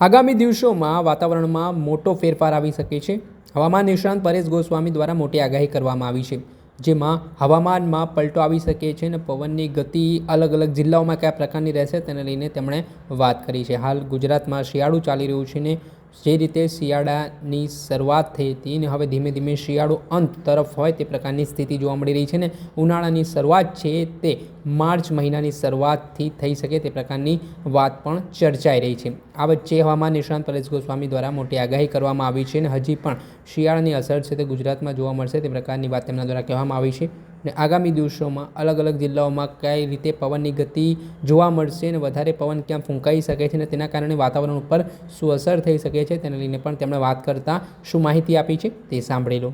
આગામી દિવસોમાં વાતાવરણમાં મોટો ફેરફાર આવી શકે છે. હવામાન નિષ્ણાંત પરેશ ગોસ્વામી દ્વારા મોટી આગાહી કરવામાં આવી છે. જેમાં હવામાનમાં પલટો આવી શકે છે અને પવનની ગતિ અલગ અલગ જિલ્લાઓમાં કયા પ્રકારની રહેશે તેને લઈને તેમણે વાત કરી છે. હાલ ગુજરાતમાં શિયાળું ચાલી રહ્યું છે ને જે રીતે શિયાળાની શરૂઆત થઈ હતી ને હવે ધીમે ધીમે શિયાળો અંત તરફ હોય તે પ્રકારની સ્થિતિ જોવા મળી રહી છે ને ઉનાળાની શરૂઆત છે તે માર્ચ મહિનાની શરૂઆતથી થઈ શકે તે પ્રકારની વાત પણ ચર્ચાઈ રહી છે. આ વચ્ચે હવામાન નિષ્ણાંત પરેશ ગોસ્વામી દ્વારા મોટી આગાહી કરવામાં આવી છે અને હજી પણ શિયાળાની અસર છે તે ગુજરાતમાં જોવા મળશે તે પ્રકારની વાત તેમના દ્વારા કહેવામાં આવી છે. અને આગામી દિવસોમાં અલગ અલગ જિલ્લાઓમાં કઈ રીતે પવનની ગતિ જોવા મળશે અને વધારે પવન ક્યાં ફૂંકાઈ શકે છે અને તેના કારણે વાતાવરણ ઉપર શું અસર થઈ શકે છે તેને લઈને પણ તેમણે વાત કરતાં શું માહિતી આપી છે તે સાંભળી લો.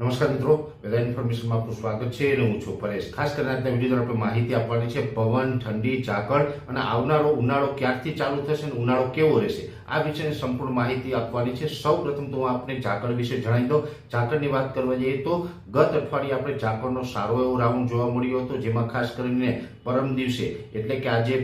નમસ્કાર મિત્રો, વેધર ઇન્ફોર્મેશનમાં આપનું સ્વાગત છે અને હું છું પરેશ. ખાસ કરીને આજના વીડિયો દ્વારા આપણે માહિતી આપવાની છે પવન, ઠંડી, ઝાકળ અને આવનારો ઉનાળો ક્યારથી ચાલુ થશે અને ઉનાળો કેવો રહેશે? આ વિશેની સંપૂર્ણ માહિતી આપવાની છે. સૌ પ્રથમ તો હું આપને ઝાકળ વિશે જણાવી દઉં. ઝાકળની વાત કરવા જઈએ તો ગત અઠવાડિયે આપણે ઝાકળનો સારો એવો રાઉન્ડ જોવા મળ્યો હતો, જેમાં ખાસ કરીને પરમ દિવસે. એટલે કે આજે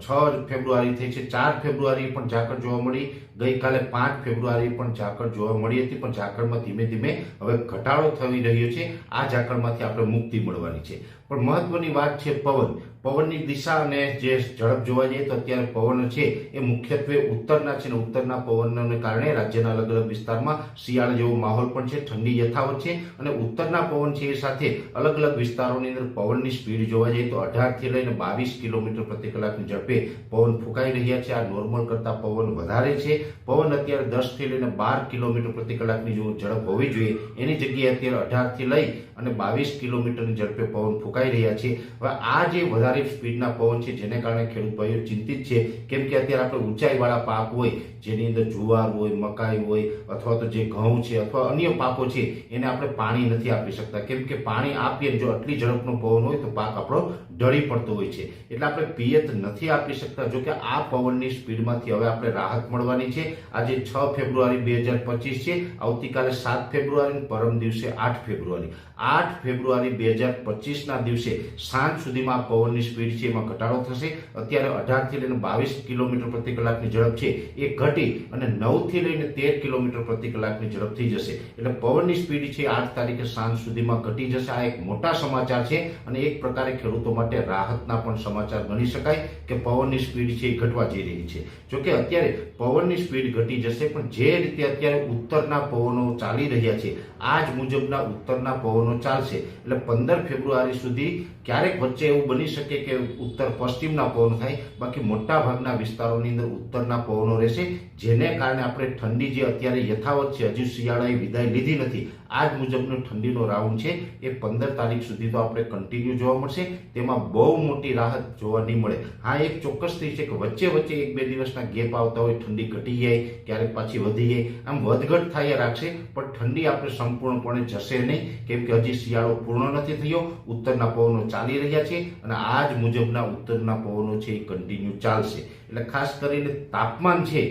છ ફેબ્રુઆરી થઈ છે, ચાર ફેબ્રુઆરી પણ ઝાકળ જોવા મળી. ગઈકાલે પાંચ ફેબ્રુઆરી પણ ઝાકળ જોવા મળી હતી, પણ ઝાકળમાં ધીમે ધીમે હવે ઘટાડો થઈ રહ્યો છે. આ ઝાકળમાંથી આપણે મુક્તિ મળવાની છે. પણ મહત્વની વાત છે પવન. પવનની દિશા અને જે ઝડપ જોવા જઈએ તો અત્યારે પવન છે એ મુખ્યત્વે ઉત્તરના છે ને ઉત્તરના પવનને કારણે રાજ્યના અલગ અલગ વિસ્તારમાં શિયાળા જેવો માહોલ પણ છે, ઠંડી યથાવત છે અને ઉત્તરના પવન છે એ સાથે અલગ અલગ વિસ્તારોની અંદર પવનની સ્પીડ જોવા જઈએ તો અઢારથી લઈને બાવીસ કિલોમીટર પ્રતિ કલાકની ઝડપે પવન ફૂંકાઈ રહ્યા છે. આ નોર્મલ કરતા પવન વધારે છે. પવન અત્યારે દસથી લઈને બાર કિલોમીટર પ્રતિ કલાકની જો ઝડપ હોવી જોઈએ. એની જગ્યાએ અત્યારે અઢારથી લઈ અને બાવીસ કિલોમીટરની ઝડપે પવન ફૂંકાઈ રહ્યા છે. હવે આ જે વધારે સ્પીડના પવન છે, જેને કારણે ખેડૂત ભાઈઓ ચિંતિત છે, કેમ કે અત્યારે આપણે ઊંચાઈવાળા પાક હોય, જેની અંદર જુવાર હોય, મકાઈ હોય, અથવા તો જે ઘઉં છે, અથવા અન્ય પાકો છે, એને આપણે પાણી નથી આપી શકતા. કેમ કે પાણી આપીએ જો આટલી ઝડપનો પવન હોય તો પાક આપણો ઢળી પડતો હોય છે. એટલે આપણે પિયત નથી આપી શકતા. જો કે આ પવનની સ્પીડમાંથી હવે આપણે રાહત મળવાની છે. આજે છ ફેબ્રુઆરી બે હજાર પચીસ છે. આવતીકાલે સાત ફેબ્રુઆરી પરમ દિવસે આઠ ફેબ્રુઆરી. આઠ ફેબ્રુઆરી બે હજાર પચીસના દિવસે સાંજ સુધીમાં પવનની સ્પીડ છે એમાં ઘટાડો થશે. અત્યારે અઢારથી લઈને બાવીસ કિલોમીટર પ્રતિ કલાકની ઝડપ છે. એ ઘટી અને નવથી લઈને તેર કિલોમીટર પ્રતિ કલાકની ઝડપ થઈ જશે. એટલે પવનની સ્પીડ છે આઠ તારીખે સાંજ સુધીમાં ઘટી જશે. આ એક મોટા સમાચાર છે અને એક પ્રકારે ખેડૂતો માટે રાહતના પણ સમાચાર ગણી શકાય કે પવનની સ્પીડ છે એ ઘટવા જઈ રહી છે. જોકે અત્યારે પવનની સ્પીડ ઘટી જશે, પણ જે રીતે અત્યારે ઉત્તરના પવનો ચાલી રહ્યા છે આ જ મુજબના ઉત્તરના પવનો ચાલશે. એટલે પંદર ફેબ્રુઆરી સુધી ક્યારેક વચ્ચે એવું બની શકે કે ઉત્તર પશ્ચિમના પવન થાય, બાકી મોટા ભાગના વિસ્તારોની અંદર ઉત્તરના પવનો રહેશે, જેને કારણે આપણે ઠંડી જે અત્યારે યથાવત છે, હજી શિયાળાએ વિદાય લીધી નથી આ જ મુજબનો ઠંડીનો રાઉન્ડ છે, એ પંદર તારીખ સુધી તો આપણે કન્ટિન્યુ જોવા મળશે. તેમાં બહુ મોટી રાહત જોવા નહીં મળે. હા, એક ચોક્કસ થઈ છે કે વચ્ચે વચ્ચે એક બે દિવસના ગેપ આવતા હોય, ઠંડી ઘટી જાય, ક્યારેક પાછી વધી જાય. આમ વધઘટ થાય રાખશે, પણ ઠંડી આપણે સંપૂર્ણપણે જશે નહીં. કેમ કે હજી શિયાળો પૂર્ણ નથી થયો, ઉત્તરના પવનો ચાલી રહ્યા છે અને આ જ મુજબના ઉત્તરના પવનો છે એ કન્ટિન્યુ ચાલશે. એટલે ખાસ કરીને તાપમાન છે,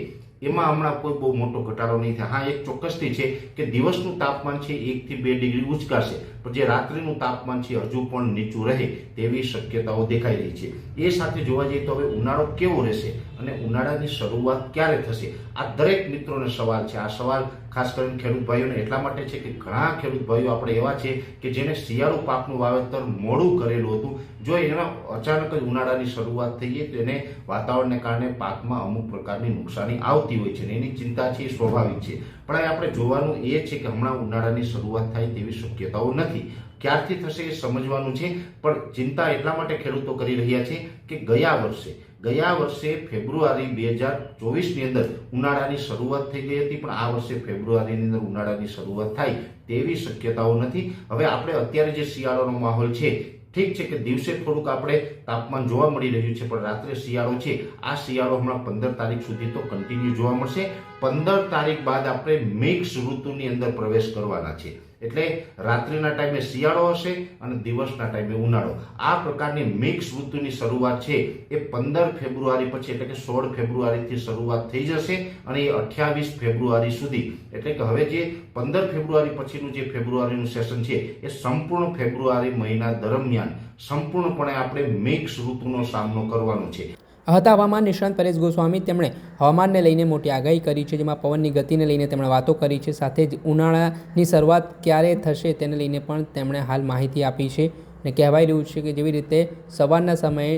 એમાં હમણાં કોઈ બહુ મોટો ઘટાડો નહીં થાય. હા, એક ચોક્કસથી છે કે દિવસનું તાપમાન છે એકથી બે ડિગ્રી ઉચકાશે. પણ જે રાત્રિનું તાપમાન છે હજુ પણ નીચું રહે તેવી શક્યતાઓ દેખાઈ રહી છે. એ સાથે જોવા જઈએ તો હવે ઉનાળો કેવો રહેશે અને ઉનાળાની શરૂઆત ક્યારે થશે? આ દરેક મિત્રોને સવાલ છે. આ સવાલ ખાસ કરીને ખેડૂત ભાઈઓને એટલા માટે છે કે ઘણા ખેડૂત ભાઈઓ આપણે એવા છે કે જેને શિયાળુ પાકનું વાવેતર મોડું કરેલું હતું. જો એના અચાનક જ ઉનાળાની શરૂઆત થઈ જાય તો એને વાતાવરણને કારણે પાકમાં અમુક પ્રકારની નુકસાની આવતી હોય છે એની ચિંતા છે એ સ્વાભાવિક છે. પણ આપણે જોવાનું એ છે કે હમણાં ઉનાળાની શરૂઆત થાય તેવી શક્યતાઓ નથી. ક્યારથી થશે એ સમજવાનું છે, પણ ચિંતા એટલા માટે ખેડૂતો કરી રહ્યા છે કે ગયા વર્ષે ગયા વર્ષે ફેબ્રુઆરી બે હજાર ચોવીસની અંદર ઉનાળાની શરૂઆત થઈ ગઈ હતી, પણ આ વર્ષે ફેબ્રુઆરીની અંદર ઉનાળાની શરૂઆત થાય તેવી શક્યતાઓ નથી. હવે આપણે અત્યારે જે શિયાળાનો માહોલ છે ઠીક છે કે દિવસે થોડુંક આપણે તાપમાન જોવા મળી રહ્યું છે, પણ રાત્રે શિયાળો છે. આ શિયાળો હમણાં પંદર તારીખ સુધી તો કન્ટિન્યુ જોવા મળશે. પંદર તારીખ બાદ આપણે મિક્સ ઋતુની અંદર પ્રવેશ કરવાના છે. એટલે રાત્રિના ટાઈમે શિયાળો હશે અને દિવસના ટાઈમે ઉનાળો. આ પ્રકારની મિક્સ ઋતુની શરૂઆત છે એ પંદર ફેબ્રુઆરી પછી એટલે કે સોળ ફેબ્રુઆરીથી શરૂઆત થઈ જશે અને એ અઠ્યાવીસ ફેબ્રુઆરી સુધી. એટલે કે હવે જે પંદર ફેબ્રુઆરી પછીનું જે ફેબ્રુઆરીનું સેશન છે એ સંપૂર્ણ ફેબ્રુઆરી મહિના દરમિયાન સંપૂર્ણપણે આપણે મિક્સ ઋતુનો સામનો કરવાનો છે. હતા. હવામાન નિષ્ણાંત પરેશ ગોસ્વામી તેમણે હવામાનને લઈને મોટી આગાહી કરી છે, જેમાં પવનની ગતિને લઈને તેમણે વાતો કરી છે. સાથે જ ઉનાળાની શરૂઆત ક્યારે થશે તેને લઈને પણ તેમણે હાલ માહિતી આપી છે અને કહેવાય રહ્યું છે કે જેવી રીતે સવારના સમયે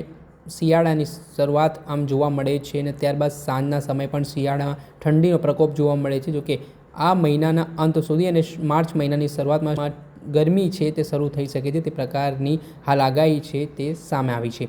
શિયાળાની શરૂઆત આમ જોવા મળે છે અને ત્યારબાદ સાંજના સમયે પણ શિયાળામાં ઠંડીનો પ્રકોપ જોવા મળે છે. જોકે આ મહિનાના અંત સુધી અને માર્ચ મહિનાની શરૂઆતમાં ગરમી છે તે શરૂ થઈ શકે છે. તે પ્રકારની હાલ આગાહી છે તે સામે આવી છે.